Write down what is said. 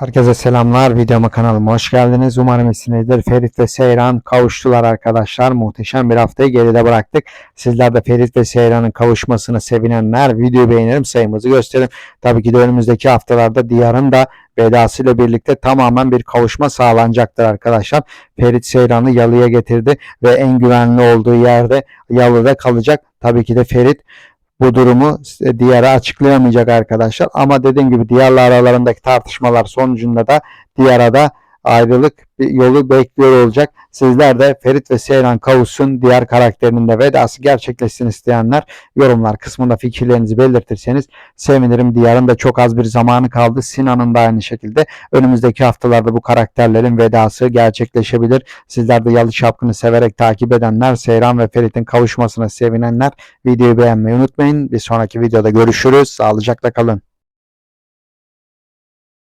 Herkese selamlar. Videoma kanalıma hoş geldiniz. Umarım iyisinizdir. Ferit ve Seyran kavuştular arkadaşlar. Muhteşem bir haftayı geride bıraktık. Sizler de Ferit ve Seyran'ın kavuşmasını sevinenler videoyu beğenelim sayımızı gösterin. Tabii ki de önümüzdeki haftalarda Diyar'ın da vedasıyla birlikte tamamen bir kavuşma sağlanacaktır arkadaşlar. Ferit Seyran'ı yalıya getirdi ve en güvenli olduğu yerde yalıda kalacak. Tabii ki de Ferit bu durumu Diyar'a açıklayamayacak arkadaşlar. Ama dediğim gibi Diyar'la aralarındaki tartışmalar sonucunda da Diyar'a da ayrılık yolu bekliyor olacak. Sizler de Ferit ve Seyran kavuşsun diğer karakterinin de vedası gerçekleşsin isteyenler yorumlar kısmında fikirlerinizi belirtirseniz sevinirim. Diyar'ın da çok az bir zamanı kaldı. Sinan'ın da aynı şekilde önümüzdeki haftalarda bu karakterlerin vedası gerçekleşebilir. Sizler de Yalı Çapkın'ı severek takip edenler, Seyran ve Ferit'in kavuşmasına sevinenler videoyu beğenmeyi unutmayın. Bir sonraki videoda görüşürüz. Sağlıcakla kalın.